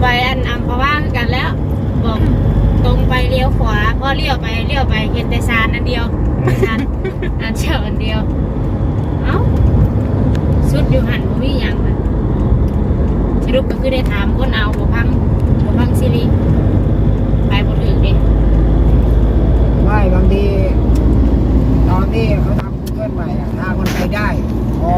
ไปอันอัมพว่างกันแล้ว บอกตรงไปเลี้ยวขวาพอเลี้ยวไปเลี้ยวไปเห็นแต่ซานอันเดียวซานอันเดียวอันเดียว เอ้าสุดอยู่หันบ่มียังอะรุปก็คือได้ถามคนเอาบ่พังบ่พังซีรีไปบนถึงเดิไม่บางทีตอนที่เขาทำเกินใหม่อถ้าคนไปได้พอ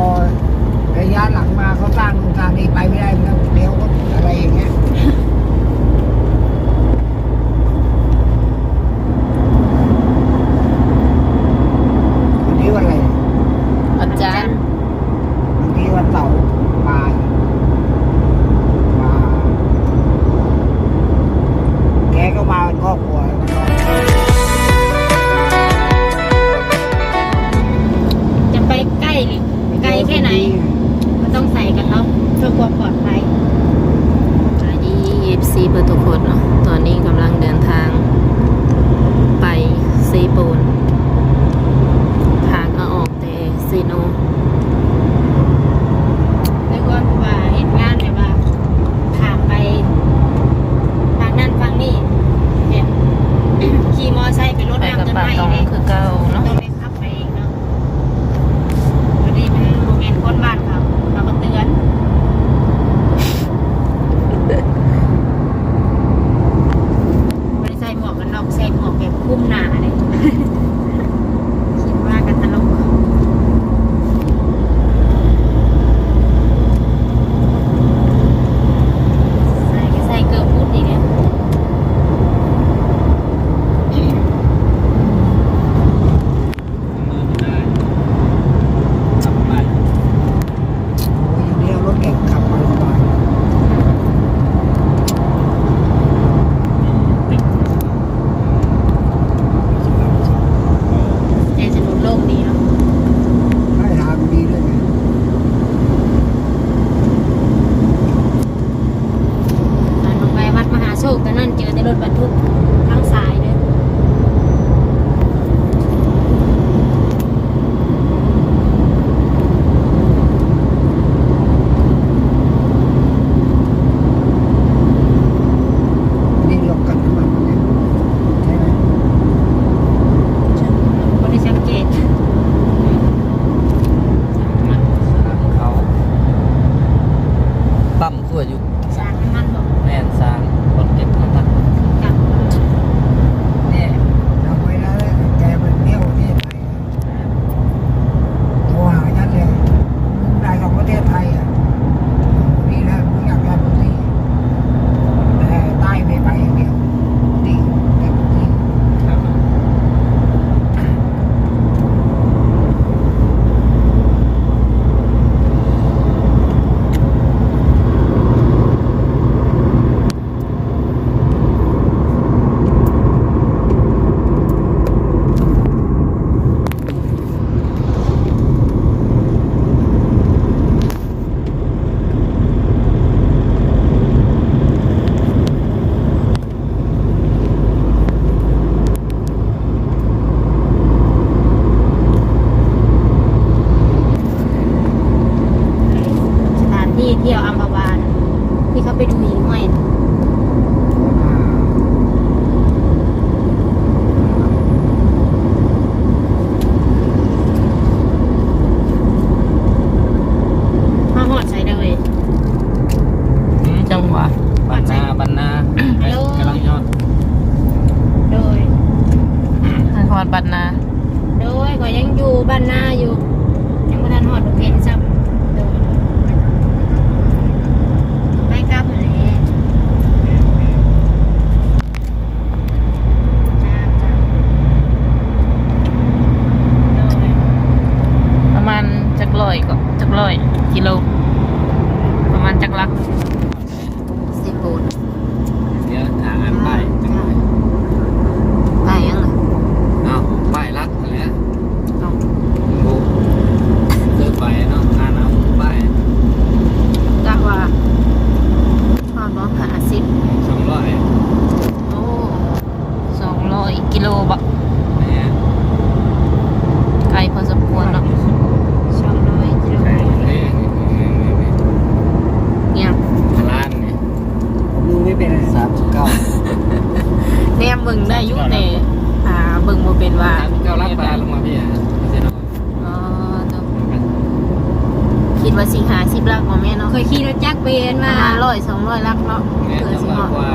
ว่าสิหาสิบลักบ่แม่เนาะเคยขี่รถจักรเบนประมามาณร้อยสองร้อยลักเนาะแม่เผื่อจะสิมาเหาะกกว่า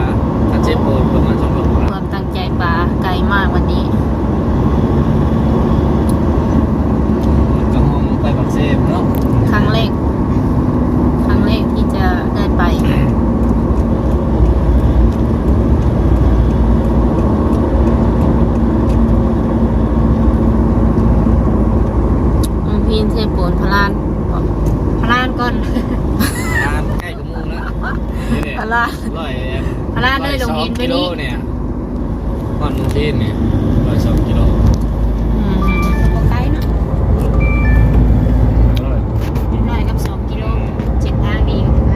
ถ้าเจ็บปวดประมาณสองโลคแล้ววามตั้งใจปลาไกลมากวันนี้ก็ห้องไปบักเซฟเนาะครั้งแรกครั้งแรกที่จะได้ไป อืมพีนเทปูนพลานบอก พลานก่อน ทานใกล้กับมุงแล้วนี่เนี่ย พ ลานร้อยพลานเลยลงหินไปกิโลนี่เนี่ยก่อนมุงทีนเนี่ยร้อยสองกิโลอืมบ่ไกลเนาะร้อยน้อยกับสองกิโลเจ็ดทางดีกับไป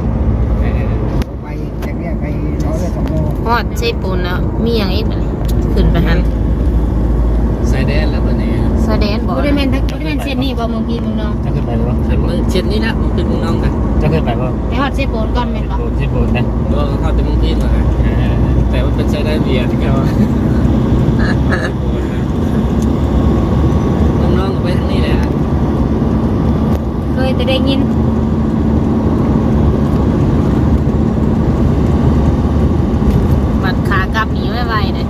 ไปจากเนี้ยไปร้อยละสองโลฮอดเทปูนแล้วมีอย่างอีกบ่ขึ้นไปหันสายแดนแล้ววันนี้ แสดงบอกบ่ได้แม่นทักบ่ได้แม่นเส้นนี้บ่มึงพี่มึงน้องจะขึ้นไปบ่เห็นมือเช็ดนี่นะมึงขึ้นมึงน้องกันจะขึ้นไปบ่ไปฮอดเส้นโปนก่อนแม่นบ่โดนที่ปูนนะก็เข้าแต่มึงทีนมาแต่ว่าเป็นสายแดนเบียร์ที่เขามึงน้องไปทางนี้แหละเคยแต่ได้ยินบัดขากลับหนีไว้ไวเลย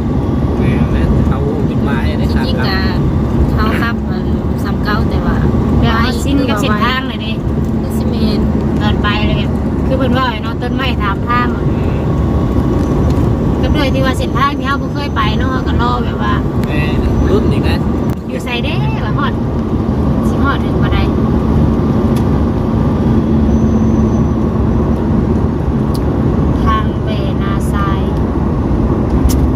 แม่แม่เขาจุดหมายได้จขาดริงๆกักะน เขาครับมันซ้ำเก้าแต่ว่าแบบว่าสิ้นกับเส้นทางเลยนี่คือสิเมนตอนไปเลยคือเพิ่นว่าไอ้เนาะต้นไม้ถามทางก็ด้วยที่ว่าเส้นทางที่เฮาบ่เคยไปเนาะก็รอแบบว่าแม่รุ่นอีกนะ อยู่ใส่เด้ว่าฮอดสิฮอดถึงบ่ได้ทางเบนาทราย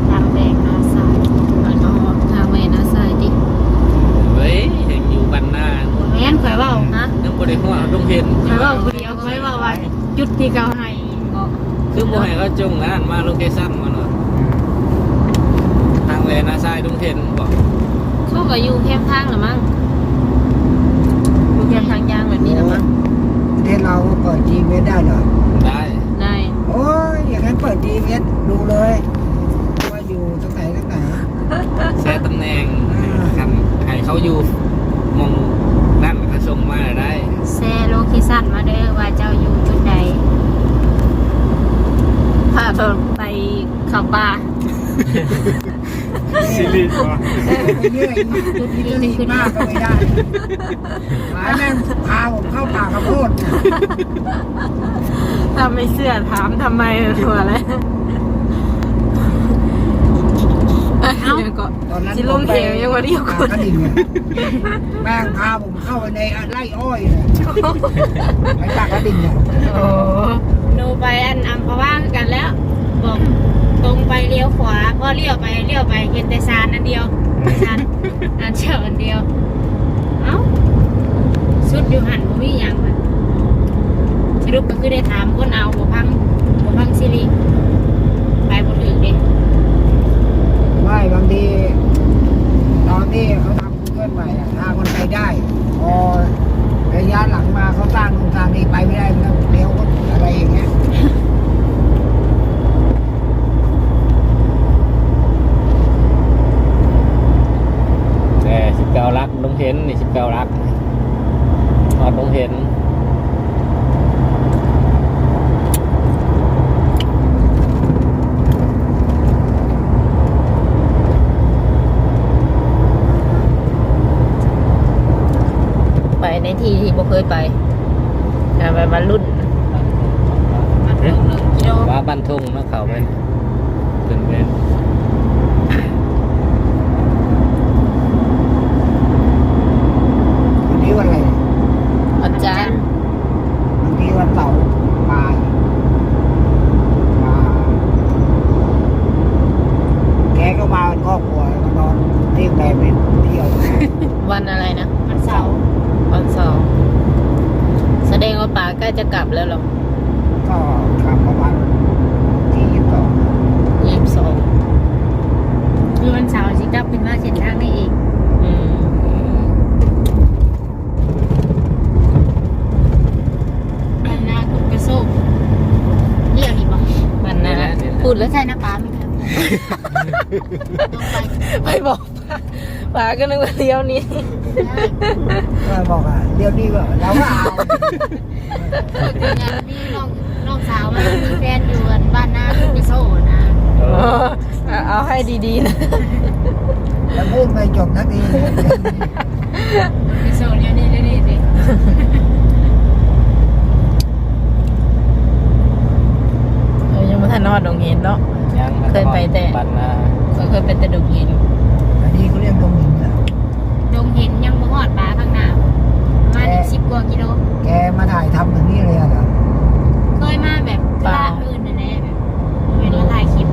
ทางเบนาทราย มันก็ทางเวนะใส่ดิ เฮ้ยเห็นอยู่บันหน้า แม่นข่อยเว้า ฮะ ยังบ่ได้หัวดงเห็น ข่อยเว้าผู้เดียวข่อยเว้าว่าจุดที่เขาให้ ก็ คือบ่ให้เขาจงนั่นมาโลเคชั่นมาเนาะ ทางแลนาซายดงเห็นบอกเขาก็อยู่แคมป์ทางหรือมั้งอยู่แคมป์ทางยางแบบนี้หรือมั้งประเทศเราเปิด GPS ได้เหรอได้ได้โอ้ยอย่างนั้นเปิด GPS ดูเลย ว่าอยู่ตรงไหนตรงไหนแช่ตำแหน่งคันให้เขาอยู่มองนั่นเขาส่งมาได้แซ่โลเคชั่นมาเด้อว่าเจ้าอยู่จุดใดพาเราไปเขับป่า ซีรีส์บ่ไปเรื่อยจุดนี้ขึ้นมากก็ไม่ได้หมายแม่งพาผมเข้าป่ากระโพดเนี่ยถ้าไม่เชื่อถามทำไมตัวอะไรเอ้าก็ตอนนั้นสิลงเหวยังวันนี้อยู่ป่าคนกระดิ่งเนี่ยแม่งพาผมเข้าไปในไร่อ้อยเนี่ยไปป่ากระดิ่งเนี่ยโอ้หนูไปอันอัมพว่างกันแล้วบอก ตรงไปเลี้ยวขวาพอเลี้ยวไปเลี้ยวไปเห็นแต่ซานอันเดียวซานอันเชื่ออันเดียว เอ้าสุดอยู่หันบ่มีหยังมันสรุปก็คือได้ถามคนเอาบ่พังบ่พังซิริไปบ่ถึงเด้ไม่บางทีตอนที่เขาทำเพื่อนใหม่อะทางมันไปได้ พอระยะหลังมาเขาสร้างโครงการนี้ไปไม่ได้แล้วเลี้ยวก็อะไรอย่างเงี้ย แต่สิบเก้าลักดงเห็นนี่สิบเก้าลักฮอดดงเห็น ไปใน ที่ที่บ่เคยไปอ่าไปบรรลุนว่าบ้านทุ่งเนาะเขาไปเป็นเป็นนี้วันอะไร อาจารย์ วันนี้วันเสาร์บ่ายมาแกก็มาเป็นครอบครัวแล้วก็นอนที่โรงแรมไปเที่ยว วันอะไรนะ มันเสาร์ วันเสาร์แสดงว่าป่าใกล้จะกลับแล้วเหรอ ก็กลับประมาณที่ยี่สิบสอง ยี่สิบสอง พูด แล้วใช่นะป้าไม่ครับต้องไปไปบอกป้าก็นึกว่าเลี้ยวนี้ก็บอกอะเดี๋ยวนี้ก็เราก็เอาเออเป็นงานพี่น้องน้องสาวมันมีแฟนอยู่บ้านนาไปโซ่นะเออเอาให้ดีๆนะแล้วพูดไปจบนักทีไปโซ่เดี๋ยวนี้เดี๋ยวนี้สิ เอ อยังไม่ทันนอดดงเห็นเนาะ ยังเคยไปแต่ บ้านนาก็เคยเป็นแต่ดงเห็นอันนี้เขาเรียกดงหินอะดงเห็นยังบ่ฮอดป้าข้างหน้าประมาณอีกสิบกว่ากิโล แกมาถ่ายทำแบบนี้เลยอะเหรอเคยมาแบบตลาดอื่นนั่นแหละแบบเวลาถ่ายคลิป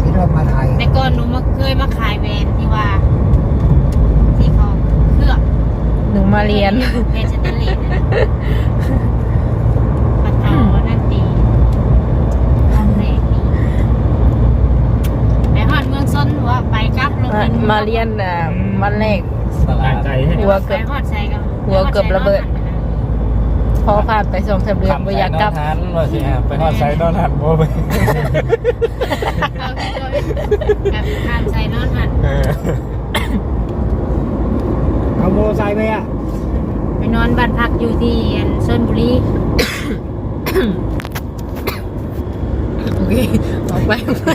ที่เรามาถ่ายแต่ก่อนหนูมาเคยมาขายแวนที่ว่า ที่เขาเคลือบหนูมาเรียนแวนสแตนเลสนะปัดต่อนั่นตีทำแรกดีไปฮอดเมืองซนหัวไปกลับรถ มา เป็นมาเรียนอะวันแรก ตลาดไก่ให้หัวเกือบไปฮอดใส่กับหัวเกือบระเบิด พอผ่านไปส่งสามเดือนบ่อยากกลับทำไซนอนหันว่าสิฮะไปฮอดไซนอนหันบ่ไปเอาที่ตัวแบบทานใส่นอนหันเออเอาโมอไซค์ไปอะไปนอนบ้านพักอยู่ที่อันชนบุรีโอเคออกไปออกไป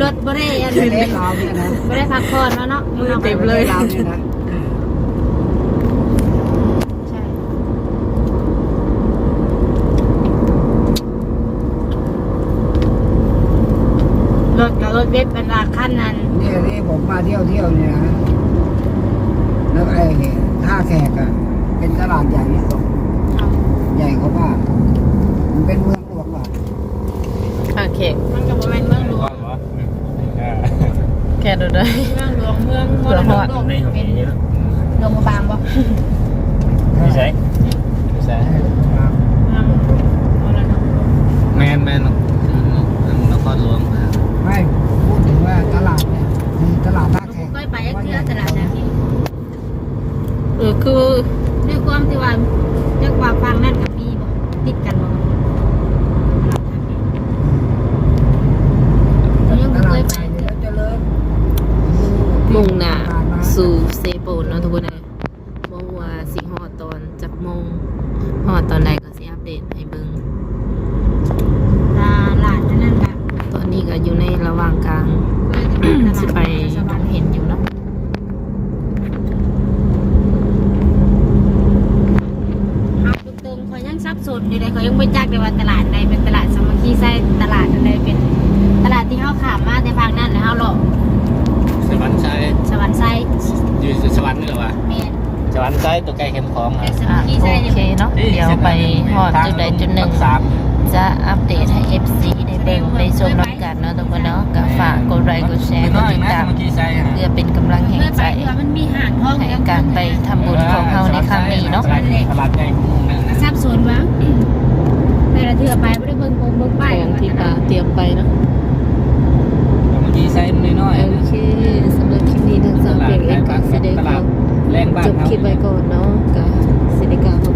รถบ่ได้อันเล่นเราเนี่ยนะบ่ได้พักผ่อนแล้วเนาะมือเต็มเลยเราเนี่ยนะใช่รถกับรถเว็บเป็นราขั้นนั้นนี่นี่ผมมาเที่ยวเที่ยวเนี่ยนะแล้วไอ้ท่าแขกอะเป็นตลาดใหญ่ที่สุดใหญ่เขาว่ามันเป็นเมืองหลวงอะโอเคมันก็บ่แม่นเมืองหลวง อ่า แค่ดูได้ เมืองหลวงเมืองมรดกโลกเป็นหลวงบางบ่ไม่ใช่ไม่ใช่เมืองมรดกโลกแมนแมนนครหลวงไม่พูดถึงว่าตลาดเนี่ยคือตลาดท่าแขกเคยไปเทื่อตลาดแบบนี้เออคือด้วยความที่ว่าฟังนั่นกับมีบ่ติดกันบ่ยัง ต บ่เค ลาด ยไป ใหญ่เนี่ยแล้วเจริญ มุ่งหน้าสู่เซโปนเนาะทุกคนเลยบ่ว่าสิฮอดตอนจักโมงฮอดตอนใดก็สิอัปเดตให้เบิ่ง ตลาดนั่นแบบ ตอนนี้ก็อยู่ในระหว่างกลาง สิไปดงเห็นอยู่เนาะ เอาตรงๆเขายังสับสน อยู่เลยเขายังไม่จักเลยว่าตลาดใดเป็นตลาดสามัคคีไส้ตลาดใดเป็นตลาดที่เขาขามมาแต่ฟังนั่นแล้วเขาหลอกสวรรค์ชัยสวรรค์ไส้อยู่สวรรค์นี่เหรอวะเมนสวรรค์ชัยตัวใกล้เข้มของแต่อะสาอะมัคคีโอไส้เนี่ยเคเนาะเดี๋ยวไปฮอดจุดใดจุดหนึ่งสามจะอัปเดตให้ FC ได้เบิ่งได้ชมน้ำกันเนาะทุกคนเนาะก็ฝากกดไลค์กดแชร์กดติดตามเมื่อกี้ใช่เพื่อเป็นกำลังแห่งเพื่อใจไปเพื่อมันมีห่างท้องในการไปทำบุญของเฮาในครั้งนี้เนาะตลาดให เทื่อไปไม่ได้เบิ่งปงเบิ่งไปของที่ตาเตรียมไปเนาะเมื่อกี้ใช้มัน้อยๆโอเคสำหรับคลิปนี้ทั้งสองเพลงเองก็แสดงจบคลิปไปก่อนเนาะกับแสดงกา